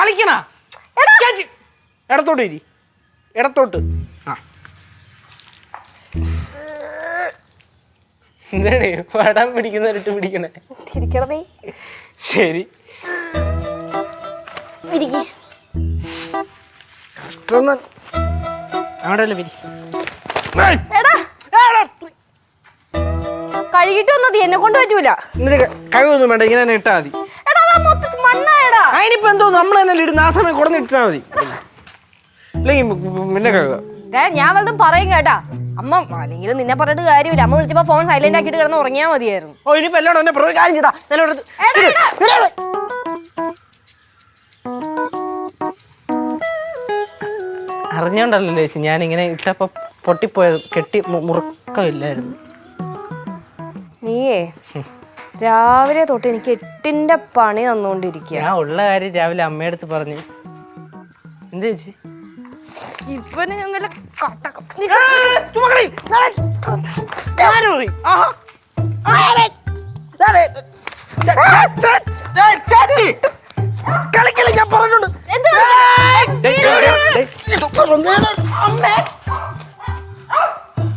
കളിക്കണ. ഇടത്തോട്ട് ഇരി. ഇടത്തോട്ട്. ആ. എന്താണ് പടം പിടിക്കുന്നവരിട്ട് പിടിക്കണേ. ശരി. കഷ്ടം. കഴുകിട്ട് വന്നത് എന്നെ കൊണ്ട് പറ്റൂല. എന്നിട്ട് കഴിവൊന്നും വേണ്ട. ഇങ്ങനെ തന്നെ ഇട്ടാ മതി. അതിനിപ്പോ എന്തോ നമ്മൾ തന്നെ ഇടുന്ന ആ സമയം ഇട്ടാ മതി. അല്ലെങ്കിൽ പിന്നെ കഴുകുക ദേ, ഞാൻ വല്ലതും പറയും കേട്ടാ. അമ്മ അല്ലെങ്കിൽ നിന്നെ പറഞ്ഞിട്ട് കാര്യമില്ല. അമ്മ വിളിച്ചപ്പോ ഫോൺ സൈലന്റ് ആക്കിയിട്ട് കിടന്ന് ഉറങ്ങിയാ മതിയായിരുന്നു. ഓ ഇനിയിപ്പോ എന്നെ പ്രോ കാര്യം ചെയ്താ. ഞാൻ ഇവിടെ എടാ, എടാ. അറിഞ്ഞോണ്ടല്ലോ ചേച്ചി ഞാൻ ഇങ്ങനെ ഇട്ടപ്പോ പൊട്ടിപ്പോയത് കെട്ടി മുറുക്കമില്ലായിരുന്നു. നീയേ. രാവിലെ തൊട്ട് എനിക്ക് എട്ടിന്റെ പണി തന്നുകൊണ്ടിരിക്കുക ഞാൻ ഉള്ള കാര്യം രാവിലെ അമ്മയടുത്ത് പറഞ്ഞു. എന്ത് ചേച്ചി? ഇവന് നല്ല കട്ടക്ക- കളിക്കല ഞാൻ പറഞ്ഞോണ്ട്. എന്ത്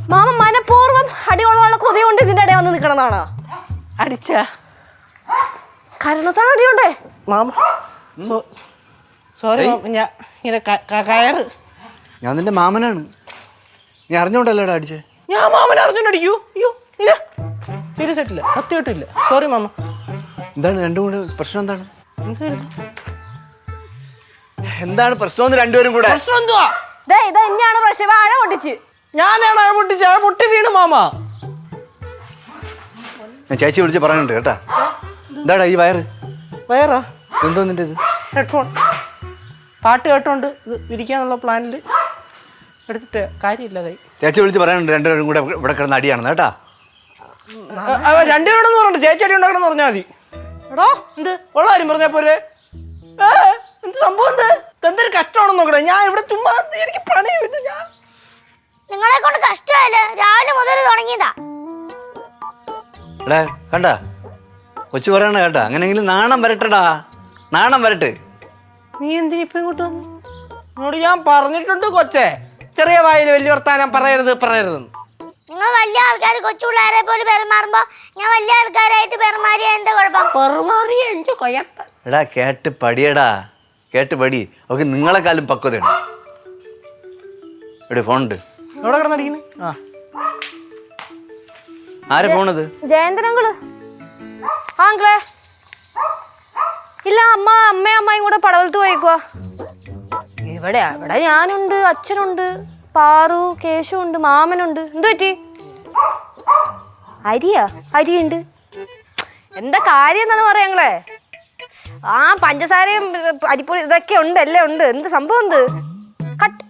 മാമ മനഃപൂർവം അടികൊള്ളാനുള്ള കൊതി കൊണ്ട് ഇതിന്റെ ഇടയിൽ വന്ന് നിക്കണതാണോ. അടിച്ച. കരണത്താണ് അടിയുണ്ടേ? മാമ സോറി ഞാൻ ഇങ്ങനെ കയറ്. ഞാൻ നിന്റെ മാമനാണ്. നീ അറിഞ്ഞോണ്ടല്ലേടാ അടിച്ചേ? ഞാൻ മാമൻ അറിഞ്ഞോണ്ട് അടിക്കൂ. അയ്യോ ഇല്ല സീരിയസ് ആയിട്ടില്ല സത്യമായിട്ടില്ല. Sorry mama. എന്താണ് രണ്ടും കൂടെ പ്രശ്നം എന്താണ്? എന്താണ് പ്രശ്നം രണ്ടുപേരും കൂടെ? പ്രശ്നം എന്തുവാ? ദേ ഇത് തന്നെയാണ് പ്രശ്നം. വാഴ പൊട്ടിച്ച്. ഞാനാണ് പൊട്ടിച്ച. പൊട്ടി വീണ് മാമ. ഞാൻ ചേച്ചി വിളിച്ച് പറയാനുണ്ട് കേട്ടാ. എന്താടാ ഈ വയറ്. വയറാ? എന്തോ നിന്റെ ഇത്? ഹെഡ്ഫോൺ. പാട്ട് കേട്ടോണ്ട് ഇത് വിരിക്കാന്നുള്ള പ്ലാനിൽ എടുത്തിട്ട് കാര്യമില്ല കാര്യമില്ലാതായി ചേച്ചി വിളിച്ച് പറയാനുണ്ട് രണ്ടുപേരും കൂടെ ഇവിടെ കിടന്ന് അടിയാണെന്ന് കേട്ടാ. രണ്ടുപേരും പറഞ്ഞു ചേച്ചി അടി ഉണ്ടാക്കണമെന്ന് പറഞ്ഞാൽ മതി. എടോ എന്ത്? ഉള്ള കാര്യം പറഞ്ഞാ പോരെ. എന്ത് സംഭവം എന്ത് എന്തൊരു കഷ്ടമാണെന്ന് നോക്കണേ ഞാൻ ഇവിടെ ചുമ്മാ എനിക്ക് പണി ഇത് ഞാൻ നിങ്ങളെ കൊണ്ട് കഷ്ടമല്ലേ രാവിലെ മുതൽ തുടങ്ങിയതാ. എടാ കണ്ട? കൊച്ചു പറയണ കേട്ടാ. അങ്ങനെങ്കിലും നാണം വരട്ടെടാ. നാണം വരട്ടെ. നീ എന്തിനാ ഇപ്പൊ ഇങ്ങോട്ട് വന്നു? എന്നോട് ഞാൻ പറഞ്ഞിട്ടുണ്ട് കൊച്ചേ. ചെറിയ വായിൽ വലിയ വർത്താനം പറയരുത് പറയരുതെന്ന് നിങ്ങൾ വലിയ ആൾക്കാർ കൊച്ചു പിള്ളേരെ പോലെ പെരുമാറുമ്പോ ഞാൻ വലിയ ആൾക്കാരായിട്ട് പെരുമാറിയ എന്താ കുഴപ്പം? പെരുമാറിയ എന്റെ കൊയപ്പ. എടാ കേട്ട് പടിയടാ. കേട്ട് പടി. ഒക്കെ നിങ്ങളെക്കാളും പക്വതയുണ്ട്. ഇവിടെ ഫോണുണ്ട്. എവിടെ കിടന്നടിക്കുന്നു? ആ. ആരെ പോണത് ജയന്തരങ്കൾ ആ അങ്കിളെ ഇല്ല അമ്മ അമ്മയും അമ്മയും കൂടെ പടവലത്ത് പോയിക്കുവാ. ഇവിടെ ഇവിടെ ഞാനുണ്ട് അച്ഛനുണ്ട് പാറു കേശു ഉണ്ട് മാമനുണ്ട്. എന്ത് പറ്റി? അരിയാ? അരിയുണ്ട്. എന്താ കാര്യം എന്താന്ന് പറയാങ്ങളെ ആ പഞ്ചസാരയും അരിപ്പൊടി ഇതൊക്കെ ഉണ്ട് എല്ലാം ഉണ്ട്. എന്ത് സംഭവം എന്ത് കട്ട്.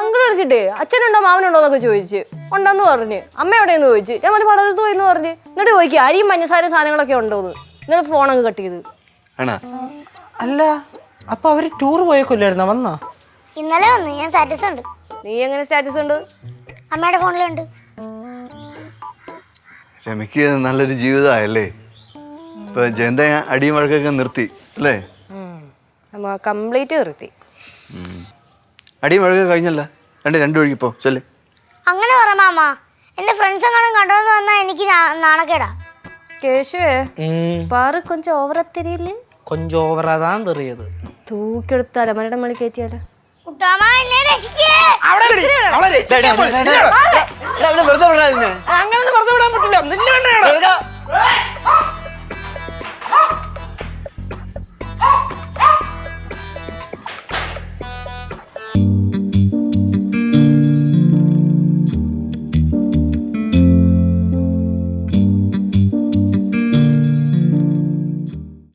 അങ്കിൾ വിളിച്ചിട്ടേ അച്ഛനുണ്ടോ മാമനുണ്ടോ എന്നൊക്കെ ചോദിച്ച്. ഉണ്ടെന്ന് പറഞ്ഞ്. അമ്മ എവിടെയെന്ന് ചോദിച്ച്. ഞാൻ മറ്റേ പടവലത്ത് പോയി എന്ന് പറഞ്ഞ്. എന്നിട്ട് ചോദിക്കുക അരിയും പഞ്ചസാര സാധനങ്ങളൊക്കെ ഉണ്ടോന്ന്. എന്നിട്ട് ഫോൺ അങ്ങ് കട്ട് ചെയ്ത്. ആണോ? അല്ല അപ്പൊ അവർ ടൂർ പോയേക്കൊല്ലായിരുന്ന? വന്നോ? ഇന്നലെ വന്നു. ഞാൻ സ്റ്റാറ്റസ് ഉണ്ട്. നീ എങ്ങനെ സ്റ്റാറ്റസ് ഉണ്ട്? അമ്മയുടെ ഫോണിലുണ്ട്. രമിക്ക് നല്ലൊരു ജീവിതമായല്ലേ? ഇപ്പൊ ജയന്ത അടിയും വഴക്കൊക്കെ നിർത്തി അല്ലേ? കംപ്ലീറ്റ് നിർത്തി. അടിയും വഴക്കൊക്കെ കഴിഞ്ഞല്ല രണ്ട് രണ്ട് വഴിക്ക് പോ ചൊല്ല് അങ്ങനെ പറ മാമ എന്റെ ഫ്രണ്ട്സ് എങ്ങാനും കണ്ടോന്ന് വന്നാ എനിക്ക് നാ- നാണക്കേടാ കേശുവേ പാറ് കൊഞ്ചം ഓവറ തെരിയില്ലേ കൊഞ്ചം ഓവറാതാൻ തെറിയത് തൂക്കിയെടുത്ത് അലമരയുടെ മണി കയറ്റിയാലോ കുട്ടാമ്മ എന്നെ രക്ഷിക്കേ വെറുതെ വിടാൻ പറ്റില്ല നിന്നെ വേണ്ട